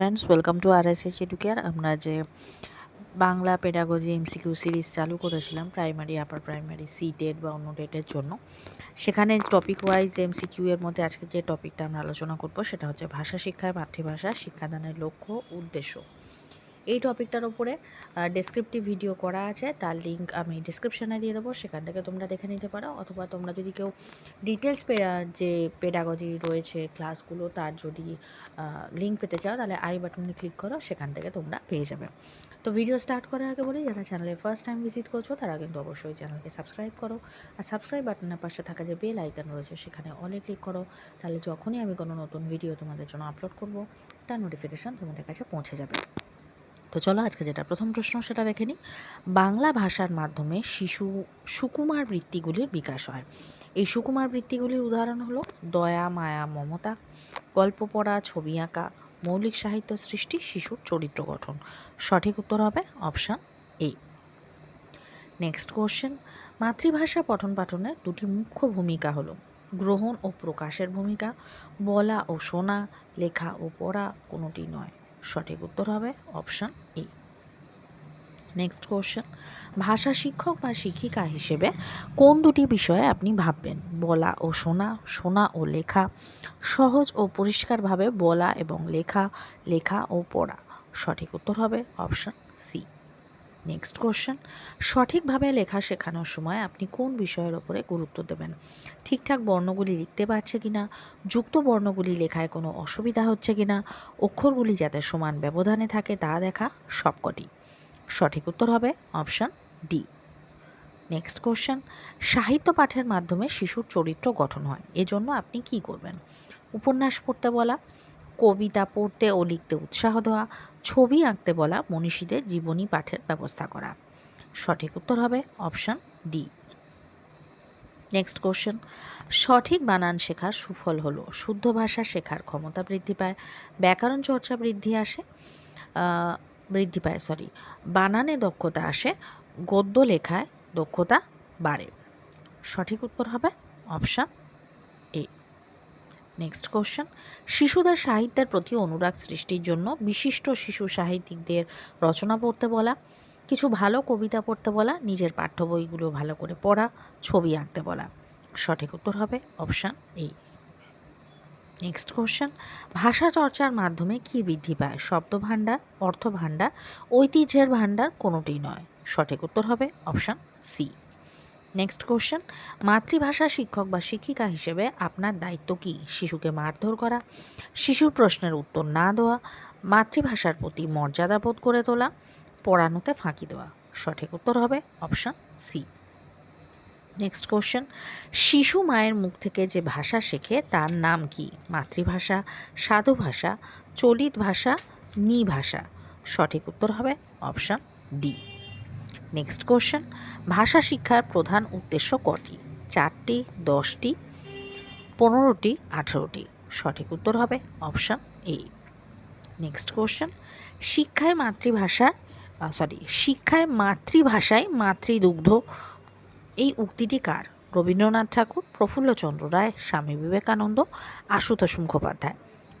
Friends welcome to R S H Educare আমরা যে Bangla pedagogy MCQ series চালু করেছিলাম primary upper primary C TET বা অন্য ডেটের জন্য। সেখানে টপিক ওয়াইজ এমসিকিউ এর মধ্যে আজকে যে টপিকটা আমরা আলোচনা করব, সেটা হচ্ছে ভাষা শিক্ষায় মাতৃভাষা, শিক্ষাদানের লক্ষ্য, উদ্দেশ্য। এই টপিকটার উপরে ডেসক্রিপটিভ ভিডিও করা আছে, তার লিঙ্ক আমি ডিসক্রিপশানে দিয়ে দেবো, সেখান থেকে তোমরা দেখে নিতে পারো, অথবা তোমরা যদি কেউ ডিটেলস যে পেডাগজি রয়েছে ক্লাসগুলো তার যদি লিঙ্ক পেতে চাও, তাহলে আই বাটনে ক্লিক করো, সেখান থেকে তোমরা পেয়ে যাবে। তো ভিডিও স্টার্ট করার আগে বলি, যারা চ্যানেলে ফার্স্ট টাইম ভিজিট করছ তারা কিন্তু অবশ্যই চ্যানেলকে সাবস্ক্রাইব করো, আর সাবস্ক্রাইব বাটনের পাশে থাকা যে বেল আইকন রয়েছে, সেখানে অলে ক্লিক করো, তাহলে যখনই আমি কোনো নতুন ভিডিও তোমাদের জন্য আপলোড করব, তার নোটিফিকেশান তোমাদের কাছে পৌঁছে যাবে। তো চলো আজকে যেটা প্রথম প্রশ্ন সেটা দেখে নিই। বাংলা ভাষার মাধ্যমে শিশু সুকুমার বৃত্তিগুলির বিকাশ হয়। এই সুকুমার বৃত্তিগুলির উদাহরণ হলো দয়া, মায়া, মমতা, গল্প পড়া, ছবি আঁকা, মৌলিক সাহিত্য সৃষ্টি, শিশুর চরিত্র গঠন। সঠিক উত্তর হবে অপশান এ। Next question. মাতৃভাষা পঠন পাঠনের দুটি মুখ্য ভূমিকা হলো, গ্রহণ ও প্রকাশের ভূমিকা। বলা ও শোনা, লেখা ও পড়া কোনোটি নয়। সঠিক উত্তর হবে অপশান এ। নেক্সট কোশ্চেন ভাষা শিক্ষক বা শিক্ষিকা হিসেবে কোন দুটি বিষয়ে আপনি ভাববেন? বলা ও শোনা শোনা ও লেখা, সহজ ও পরিষ্কারভাবে বলা এবং লেখা লেখা ও পড়া? সঠিক উত্তর হবে অপশান সি। নেক্সট কোশ্চেন সঠিকভাবে লেখা শেখানোর সময় আপনি কোন বিষয়ের ওপরে গুরুত্ব দেবেন? ঠিকঠাক বর্ণগুলি লিখতে পারছে কি না যুক্ত বর্ণগুলি লেখায় কোনো অসুবিধা হচ্ছে কি না অক্ষরগুলি যাতে সমান ব্যবধানে থাকে তা দেখা সবকটি। সঠিক উত্তর হবে অপশান ডি নেক্সট কোশ্চেন সাহিত্য পাঠের মাধ্যমে শিশুর চরিত্র গঠন হয়। এজন্য আপনি কি করবেন? উপন্যাস পড়তে বলা কবিতা পড়তে ও লিখতে উৎসাহ দেওয়া, ছবি আঁকতে বলা, মনীষীদের জীবনী পাঠের ব্যবস্থা করা। সঠিক উত্তর হবে অপশান ডি। Next question. সঠিক বানান শেখার সুফল হলো, শুদ্ধ ভাষা শেখার ক্ষমতা বৃদ্ধি পায়, ব্যাকরণ চর্চা বৃদ্ধি আসে বৃদ্ধি পায় সরি বানানে দক্ষতা আসে, গদ্য লেখায় দক্ষতা বাড়ে। সঠিক উত্তর হবে অপশান নেক্সট কোশ্চেন শিশুদের সাহিত্যের প্রতি অনুরাগ সৃষ্টির জন্য বিশিষ্ট শিশু সাহিত্যিকদের রচনা পড়তে বলা, কিছু ভালো কবিতা পড়তে বলা, নিজের পাঠ্য বইগুলো ভালো করে পড়া, ছবি আঁকতে বলা। সঠিক উত্তর হবে অপশান এ নেক্সট কোশ্চেন ভাষা চর্চার মাধ্যমে কি বৃদ্ধি পায়? শব্দ ভাণ্ডার অর্থ ভাণ্ডার ঐতিহ্যের ভাণ্ডার কোনোটি নয়। সঠিক উত্তর হবে অপশান সি নেক্সট কোশ্চেন মাতৃভাষা শিক্ষক বা শিক্ষিকা হিসেবে আপনার দায়িত্ব কি? শিশুকে মারধর করা, শিশুর প্রশ্নের উত্তর না দেওয়া, মাতৃভাষার প্রতি মর্যাদা বোধ করে তোলা, পড়ানোতে ফাঁকি দেওয়া। সঠিক উত্তর হবে অপশান সি নেক্সট কোশ্চেন শিশু মায়ের মুখ থেকে যে ভাষা শেখে তার নাম কি? মাতৃভাষা, সাধু ভাষা, চলিত ভাষা, নি ভাষা? সঠিক উত্তর হবে অপশান ডি নেক্সট কোশ্চেন ভাষা শিক্ষার প্রধান উদ্দেশ্য কটি? চারটি, দশটি, পনেরোটি, আঠেরোটি? সঠিক উত্তর হবে অপশান এ নেক্সট কোশ্চেন শিক্ষায় মাতৃভাষা সরি শিক্ষায় মাতৃভাষায় মাতৃদুগ্ধ, এই উক্তিটি কার? রবীন্দ্রনাথ ঠাকুর, প্রফুল্লচন্দ্র রায়, স্বামী বিবেকানন্দ, আশুতোষ মুখোপাধ্যায়।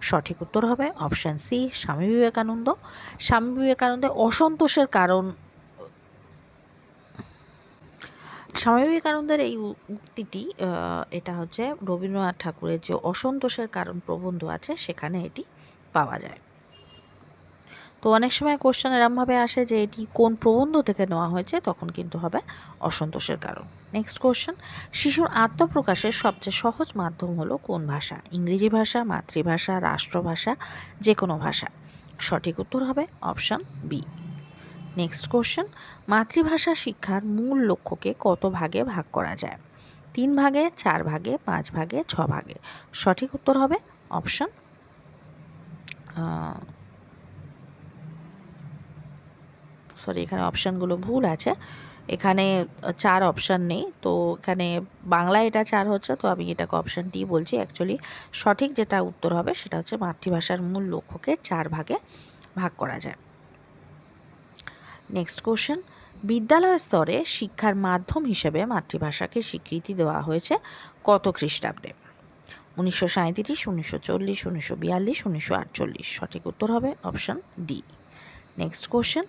সঠিক উত্তর হবে অপশান সি স্বামী বিবেকানন্দ। স্বামী বিবেকানন্দের অসন্তোষের কারণ স্বামী বিবেকানন্দের এই উক্তিটি এটা হচ্ছে রবীন্দ্রনাথ ঠাকুরের যে অসন্তোষের কারণ প্রবন্ধ আছে, সেখানে এটি পাওয়া যায়। তো অনেক সময় কোশ্চেন এরমভাবে আসে যে এটি কোন প্রবন্ধ থেকে নেওয়া হয়েছে, তখন কিন্তু হবে অসন্তোষের কারণ। নেক্সট কোশ্চেন শিশুর আত্মপ্রকাশের সবচেয়ে সহজ মাধ্যম হলো কোন ভাষা? ইংরেজি ভাষা, মাতৃভাষা, রাষ্ট্রভাষা যে কোনো ভাষা? সঠিক উত্তর হবে অপশান বি। নেক্সট কোশ্চেন মাতৃভাষা শিক্ষার মূল লক্ষ্যকে কত ভাগে ভাগ করা যায়? তিন ভাগে, চার ভাগে, পাঁচ ভাগে, ছ ভাগে। সঠিক উত্তর হবে অপশান সরি এখানে অপশানগুলো ভুল আছে। এখানে চার অপশান নেই, তো এখানে বাংলায় এটা চার হচ্ছে, তো আমি এটাকে অপশান ডি বলছি। অ্যাকচুয়ালি সঠিক যেটা উত্তর হবে, সেটা হচ্ছে মাতৃভাষার মূল লক্ষ্যকে চার ভাগে ভাগ করা যায়। নেক্সট কোশ্চেন বিদ্যালয় স্তরে শিক্ষার মাধ্যম হিসেবে মাতৃভাষাকে স্বীকৃতি দেওয়া হয়েছে কত খ্রিস্টাব্দে? উনিশশো সাঁইত্রিশ, উনিশশো চল্লিশ, উনিশশো বিয়াল্লিশ, উনিশশো আটচল্লিশ। সঠিক উত্তর হবে অপশান ডি নেক্সট কোশ্চেন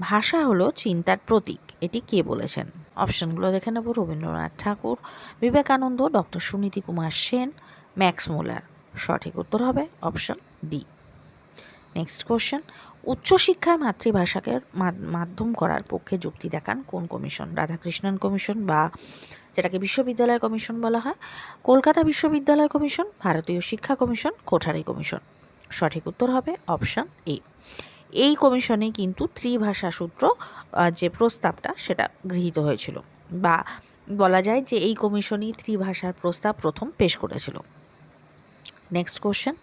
ভাষা হলো চিন্তার প্রতীক। এটি কে বলেছেন? অপশানগুলো দেখে নেব। Rabindranath Thakur, Vivekananda, doctor Suniti Kumar Sen, Max Muller. সঠিক উত্তর হবে অপশান ডি নেক্সট কোশ্চেন উচ্চশিক্ষায় মাতৃভাষাকে মাধ্যম করার পক্ষে যুক্তি দেখান কোন কমিশন? রাধাকৃষ্ণন কমিশন বা যেটাকে বিশ্ববিদ্যালয় কমিশন বলা হয়। কলকাতা বিশ্ববিদ্যালয় কমিশন, ভারতীয় শিক্ষা কমিশন, কোঠারি কমিশন। সঠিক উত্তর হবে অপশান এ। এই কমিশনে কিন্তু ত্রিভাষা সূত্র যে প্রস্তাবটা সেটা গৃহীত হয়েছিল বা বলা যায় যে এই কমিশনই ত্রিভাষার প্রস্তাব প্রথম পেশ করেছিল। নেক্সট কোশ্চেন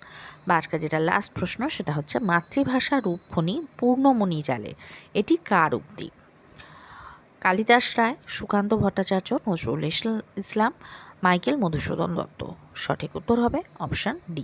বা আজকে যেটা লাস্ট প্রশ্ন সেটা হচ্ছে, মাতৃভাষা রূপফণি পূর্ণমণি জালে, এটি কার উক্তি? কালিদাস রায়, সুকান্ত ভট্টাচার্য, নজরুল ইসল- ইসলাম, মাইকেল মধুসূদন দত্ত। সঠিক উত্তর হবে অপশান ডি।